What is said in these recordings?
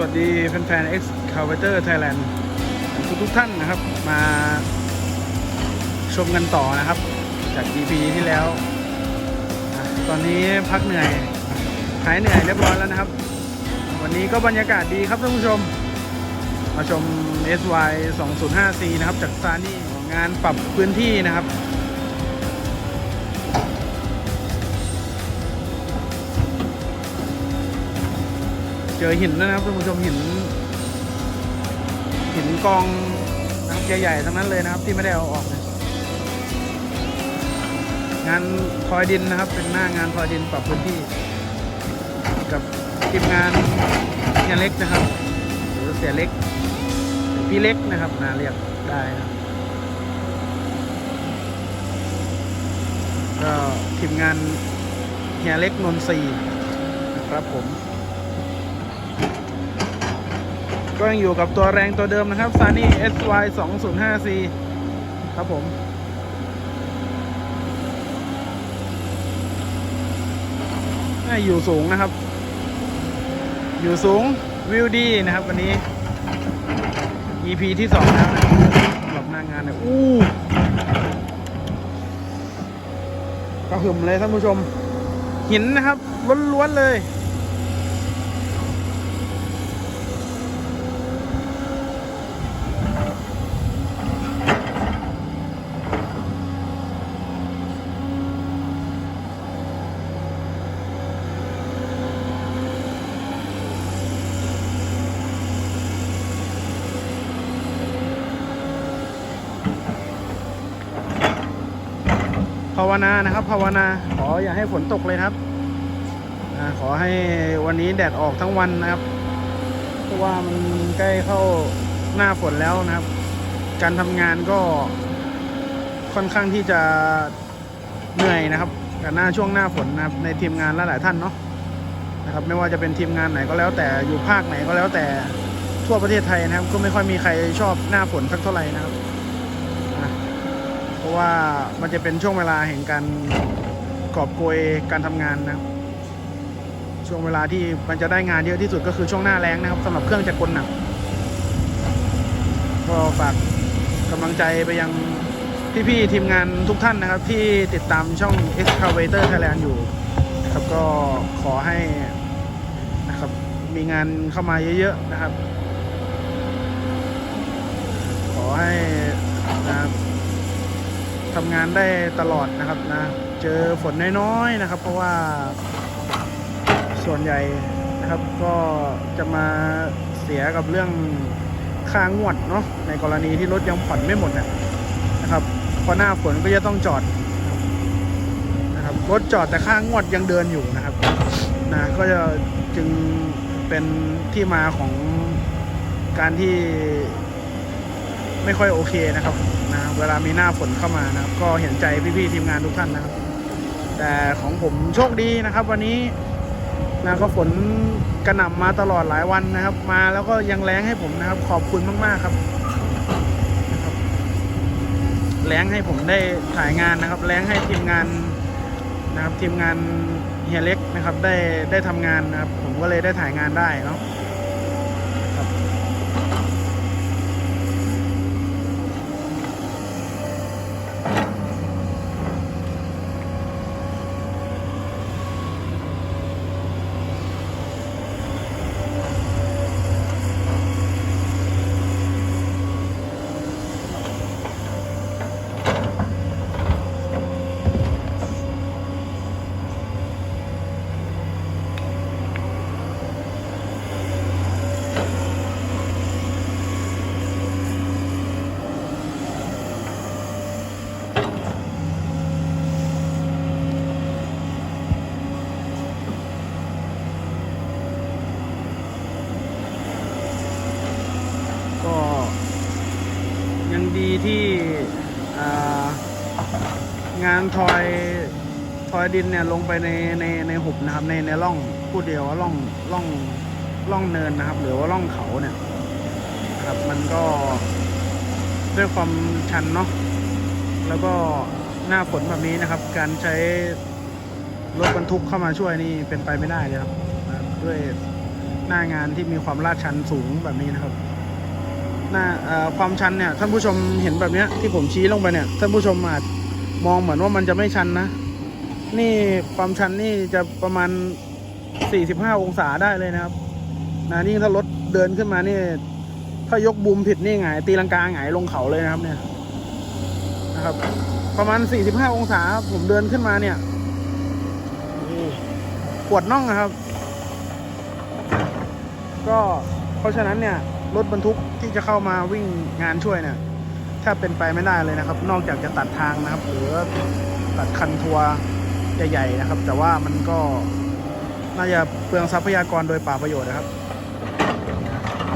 วัสดีแฟนๆ X Cavator Thailand ทุกทุกๆท่านนะครับ มาชมกันต่อนะครับ จาก EP ที่แล้ว ตอนนี้พักเหนื่อย หายเหนื่อยเรียบร้อยแล้วนะครับ วันนี้ก็บรรยากาศดีครับท่านผู้ชม มาชม SY 205C นะครับ จากซานี่งานปรับพื้นที่นะครับ เจอหินนะครับท่านผู้ชมหิน หินกองนะครับใหญ่ๆทั้งนั้นเลยนะครับ ที่ไม่ได้เอาออกนะงานทอยดินนะครับ เป็นหน้างานทอยดินปรับพื้นที่ กับทีมงานเฮียเล็กนะครับ หรือเสียเล็กหรือพี่เล็กนะครับนาเรียกได้นะก็ทีมงานเฮียเล็กนนทรีนะครับผม ก็ยังอยู่กับตัวแรงตัวเดิมนะครับ Sunny SY 2 0 5 C ครับผมน่าอยู่สูงนะครับ อยู่สูงวิวดีนะครับ วันนี้ EP ที่สองแล้วนะหรับหน้างงานเนี่ยอู้กระหึ่มเลยท่านผู้ชม หินนะครับล้วนๆเลย ภาวนานะครับ ภาวนาขออย่าให้ฝนตกเลยครับขอให้วันนี้แดดออกทั้งวันนะครับ เพราะว่ามันใกล้เข้าหน้าฝนแล้วนะครับ การทำงานก็ค่อนข้างที่จะเหนื่อยนะครับกับหน้าช่วงหน้าฝนนะครับ ในทีมงานหลายท่านเนาะนะครับ ไม่ว่าจะเป็นทีมงานไหนก็แล้วแต่อยู่ภาคไหนก็แล้วแต่ทั่วประเทศไทยนะครับ ก็ไม่ค่อยมีใครชอบหน้าฝนสักเท่าไหร่นะครับ ราะว่ามันจะเป็นช่วงเวลาแห่งการกอบโกยการทำงานนะครับช่วงเวลาที่มันจะได้งานเยอะที่สุดก็คือช่วงหน้าแรงนะครับสำหรับเครื่องจักรกลหนักก็ฝากกำลังใจไปยังพี่ๆทีมงานทุกท่านนะครับ ที่ติดตามช่อง Excavator Thailand อยู่นะครับก็ขอให้นะครับมีงานเข้ามาเยอะๆนะครับ ขอให้นะครับ ทำงานได้ตลอดนะครับนะ เจอฝนน้อยๆนะครับ เพราะว่าส่วนใหญ่นะครับก็จะมาเสียกับเรื่องค่างวดเนาะในกรณีที่รถยังผ่อนไม่หมดนะนะครับพอหน้าฝนก็จะต้องจอดนะครับรถจอดแต่ค่างวดยังเดินอยู่นะครับนะก็จะจึงเป็นที่มาของการที่ ไม่ค่อยโอเคนะครับนะเวลามีหน้าฝนเข้ามานะครับ ก็เห็นใจพี่ๆทีมงานทุกท่านนะครับ แต่ของผมโชคดีนะครับ วันนี้นะก็ฝนกระหน่ำมาตลอดหลายวันนะครับ มาแล้วก็ยังแรงให้ผมนะครับ ขอบคุณมากๆครับนะครับแรงให้ผมได้ถ่ายงานนะครับ แรงให้ทีมงานนะครับทีมงานเฮียเล็กนะครับ ได้ได้ทำงานนะครับ ผมก็เลยได้ถ่ายงานได้เนาะ ก็ยังดีที่อ่างานทอยทอย ดินเนี่ยลงไปในในในหุบนะครับในในร่องพูดเดียวว่าร่องร่องร่องเนินนะครับ หรือว่าร่องเขาเนี่ย ครับมันก็ด้วยความชันเนาะแล้วก็หน้าฝนแบบนี้นะครับ การใช้รถบรรทุกเข้ามาช่วยนี่เป็นไปไม่ได้เลยครับนะด้วยหน้างานที่มีความลาดชันสูงแบบนี้นะครับหน้าเอ่อความชันเนี่ยท่านผู้ชมเห็นแบบเนี้ยที่ผมชี้ลงไปเนี่ยท่านผู้ชมอาจมองเหมือนว่ามันจะไม่ชันนะ นี่ความชันนี่จะประมาณ 45 องศาได้เลยนะครับนะนี่ถ้ารถเดินขึ้นมานี่ ถ้ายกบูมผิดนี่หงตีลังกาหงายลงเขาเลยนะครับ เนี่ยนะครับ ประมาณ 45 องศาผมเดินขึ้นมาเนี่ยปวดน่องนะครับ ก็เพราะฉะนั้นเนี่ยรถบรรทุกที่จะเข้ามาวิ่งงานช่วยเนี่ยถ้าเป็นไปไม่ได้เลยนะครับ นอกจากจะตัดทางนะครับ หรือตัดคันทัวร์ ใหญ่ ๆ นะครับ แต่ว่ามันก็น่าจะเปลืองทรัพยากรโดยป่าประโยชน์นะครับ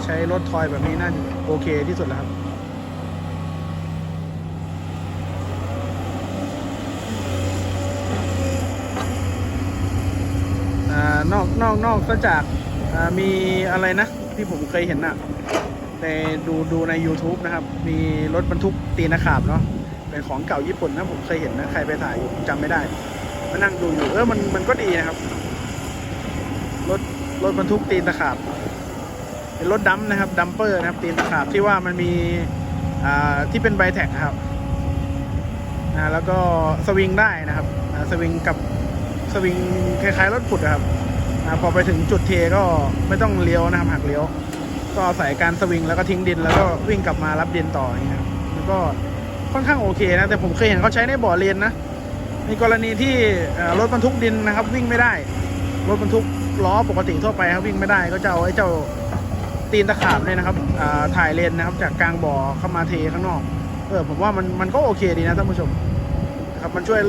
ใช้รถทอยแบบนี้น่าโอเคที่สุดแล้วครับอ่านอกนอกนอกซะจากอ่ามีอะไรนะ ที่ผมเคยเห็นอะในดูดูใน YouTube นะครับ มีรถบรรทุกตีนขาบเนาะเป็นของเก่าญี่ปุ่นนะผมเคยเห็นนะ ใครไปถ่ายอยู่ผมจำไม่ได้ มานั่งดูอยู่เออมันมันก็ดีนะครับ รถรถบรรทุกตีนตะขาบเป็นรถดัมนะครับดัมเปอร์นะครับตีนตะขาบที่ว่ามันมีอ่าที่เป็นไบแท็กครับอ่าแล้วก็สวิงได้นะครับสวิงกับสวิงคล้ายๆรถขุดอะครับพอไปถึงจุดเทก็ไม่ต้องเลี้ยวนะครับหักเลี้ยว ก็อาศัยการสวิงแล้วก็ทิ้งดิน แล้วก็วิ่งกลับมารับดินต่ออย่างเงี้ยครับมันก็ค่อนข้างโอเคนะ แต่ผมเคยเห็นเขาใช้ในบ่อเลนนะ ในกรณีที่รถบรรทุกดินนะครับ วิ่งไม่ได้ รถบรรทุกล้อปกติทั่วไปครับวิ่งไม่ได้ก็จะเอาไอ้เจ้าตีนตะขาบเนี่ยนะครับถ่ายเลนนะครับ จากกลางบ่อเข้ามาเทข้างนอกเออผมว่ามันมันก็โอเคดีนะท่านผู้ชมนะครับมันช่วย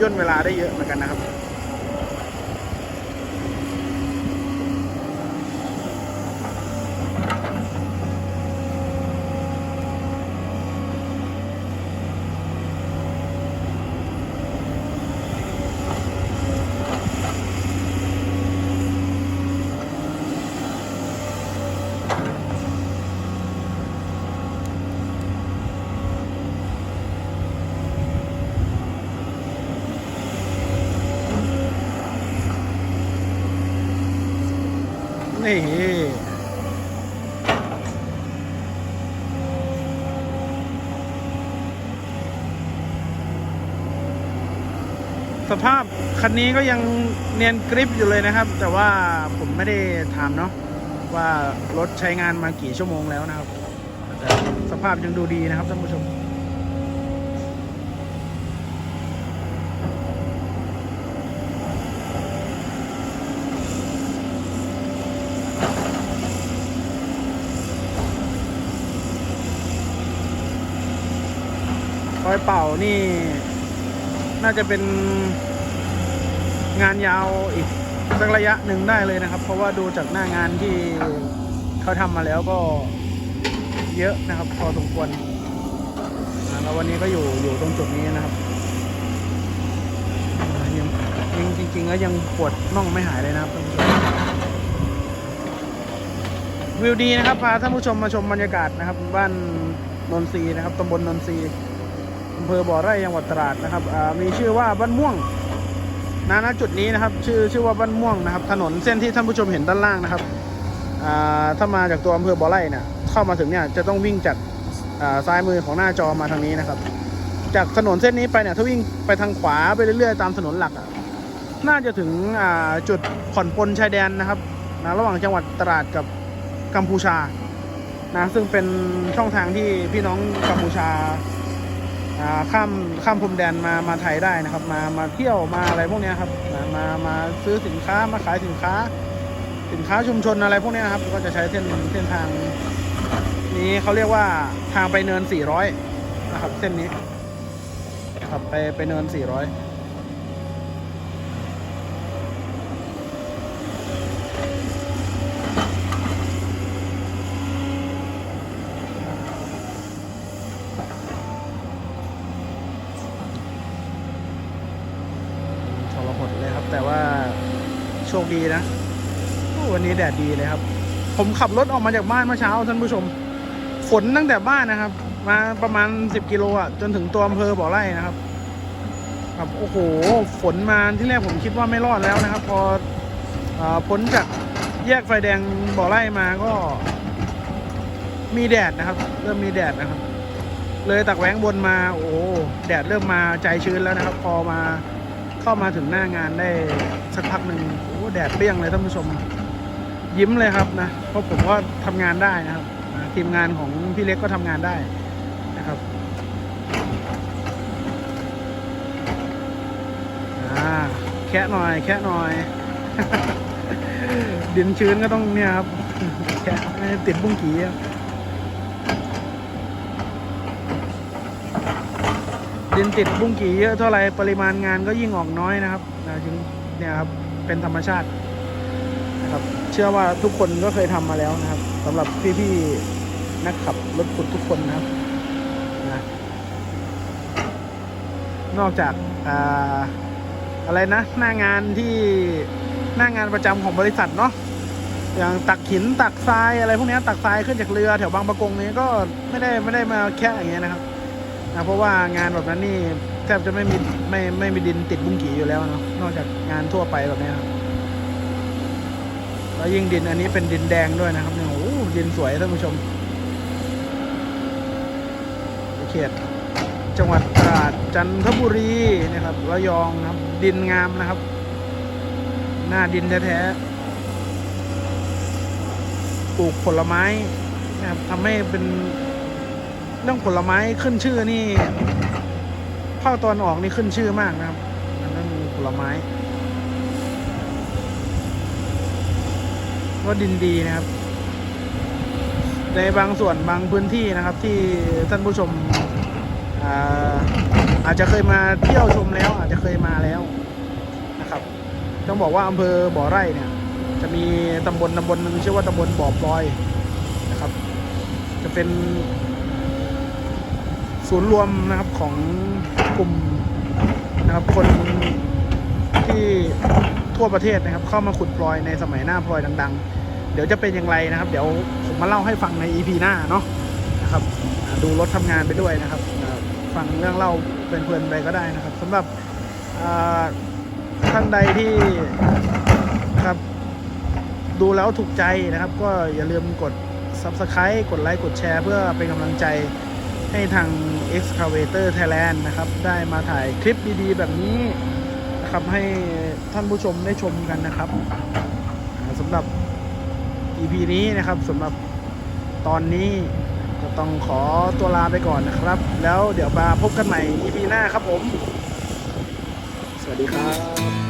ย่นเวลาได้เยอะเหมือนกันนะครับ นี่สภาพคันนี้ก็ยังเนียนกริปอยู่เลยนะครับ แต่ว่าผมไม่ได้ถามเนาะว่ารถใช้งานมากี่ชั่วโมงแล้วนะครับแต่สภาพยังดูดีนะครับท่านผู้ชม เป่านี่ น่าจะเป็นงานยาวอีกสักระยะหนึ่งได้เลยนะครับ เพราะว่าดูจากหน้างานที่เขาทำมาแล้วก็เยอะนะครับ พอสมควรอ่าแล้ววันนี้ก็อยู่อยู่ตรงจุดนี้นะครับยังยังจริง ๆ แล้วยังปวดน่องไม่หายเลยนะครับท่านผู้ชมวิวดีนะครับพาท่านผู้ชมมาชมบรรยากาศนะครับ บ้านนนทรีนะครับตำบลนนทรี อำเภอบ่อไร่จังหวัดตราดนะครับมีชื่อว่าบ้านม่วงนะณจุดนี้นะครับ ชื่อชื่อว่าบ้านม่วงนะครับ ถนนเส้นที่ท่านผู้ชมเห็นด้านล่างนะครับถ้ามาจากตัวอำเภอบ่อไร่เนี่ยเข้ามาถึงเนี่ยจะต้องวิ่งจากซ้ายมือของหน้าจอมาทางนี้นะครับ จากถนนเส้นนี้ไปเนี่ยถ้าวิ่งไปทางขวาไปเรื่อยๆ ตามถนนหลักน่าจะถึงจุดผ่อนปลนชายแดนนะครับนะระหว่างจังหวัดตราดกับกัมพูชานะซึ่งเป็นช่องทางที่พี่น้องกัมพูชา ข้ามข้ามพรมแดนมามาไทยได้นะครับ มามาเที่ยวมาอะไรพวกนี้ครับมามามาซื้อสินค้ามาขายสินค้า สินค้าชุมชนอะไรพวกนี้นะครับ ก็จะใช้เส้นเส้นทาง นี้เขาเรียกว่าทางไปเนิน 400 นะครับ เส้นนี้ ครับไปไปเนิน 400 ทรหดเลยครับ แต่ว่าโชค ดีนะวันนี้แดดดีเลยครับ ผมขับรถออกมาจากบ้านเมื่อเช้าท่านผู้ชม ฝนตั้งแต่บ้านนะครับ มาประมาณ 10 กิโลอะ จนถึงตัวอำเภอบ่อไร่นะครับ ครับโอ้โห ฝนมาที่แรกผมคิดว่าไม่รอดแล้วนะครับ พออพ้นจากแยกไฟแดงบ่อไร่มาก็ มีแดดนะครับ เริ่มมีแดดนะครับ เลยตักแหวงบนมา โอ้แดดเริ่มมาใจชื้นแล้วนะครับ พอมาเข้ามาถึงหน้างานได้สักพักหนึ่ง แดดเปรี้ยงเลยท่านผู้ชม ยิ้มเลยครับนะเพราะผมก็ทำงานได้นะครับทีมงานของพี่เล็กก็ทำงานได้นะครับแคะหน่อย แคะหน่อย ดินชื้นก็ต้องเนี่ยครับแคะติดบุ้งกีครับดินติดบุ้งกีเยอะเท่าไรปริมาณงานก็ยิ่งออกน้อยนะครับนะจึงเนี่ยครับ เป็นธรรมชาตินะครับ เชื่อว่าทุกคนก็เคยทำมาแล้วนะครับสำหรับพี่ๆนักขับรถขุดทุกคนนะครับนะนอกจากอ่าอะไรนะหน้างานที่หน้างานประจำของบริษัทเนาะอย่างตักหินตักทรายอะไรพวกนี้ตักทรายขึ้นจากเรือแถวบางประกงนี้ก็ไม่ได้ไม่ได้มาแค่อย่างเงี้ยนะครับนะเพราะว่างานแบบนั้นนี่ ทบจะไม่มีไม่ไม่มีดินติดบุ้งกี่อยู่แล้วเนาะนอกจากงานทั่วไปแบบนี้ครับแล้วยิ่งดินอันนี้เป็นดินแดงด้วยนะครับเนี่ยโอ้โหดินสวยท่านผู้ชมเขตจังหวัดตราดจันทบุรีนะครับระยองนะครับ ดินงามนะครับ หน้าดินแท้ๆปลูกผลไม้นะครับทำให้เป็นเรื่องผลไม้ขึ้นชื่อนี่ ภาคตอนออกนี่ขึ้นชื่อมากนะครับเรื่องผลไม้ก็ดินดีนะครับ ในบางส่วนบางพื้นที่นะครับ ที่ท่านผู้ชมอาอาจจะเคยมาเที่ยวชมแล้ว อาจจะเคยมาแล้วนะครับ ต้องบอกว่าอำเภอบ่อไร่เนี่ย จะมีตำบลตำบลหนึ่งชื่อว่าตำบลบ่อปลอยนะครับ จะเป็นศูนย์รวมนะครับของ กลุ่มนะครับคนที่ทั่วประเทศนะครับ เข้ามาขุดพลอยในสมัยหน้าพลอยดัง ๆ เดี๋ยวจะเป็นอย่างไรนะครับ เดี๋ยวผมมาเล่าให้ฟังใน EP หน้าเนาะนะครับดูรถทำงานไปด้วยนะครับ ฟังเรื่องเล่าเพลินๆไปก็ได้นะครับสำหรับท่านใดที่ครับดูแล้วถูกใจนะครับ ก็อย่าลืมกด Subscribe กดไลค์กดแชร์ เพื่อเป็นกำลังใจ ให้ทาง Excavator Thailand นะครับ ได้มาถ่ายคลิปดีๆ แบบนี้นะครับให้ท่านผู้ชมได้ชมกันนะครับสำหรับ EP นี้นะครับสำหรับตอนนี้ก็ต้องขอตัวลาไปก่อนนะครับ แล้วเดี๋ยวมาพบกันใหม่ EP หน้าครับผม สวัสดีครับ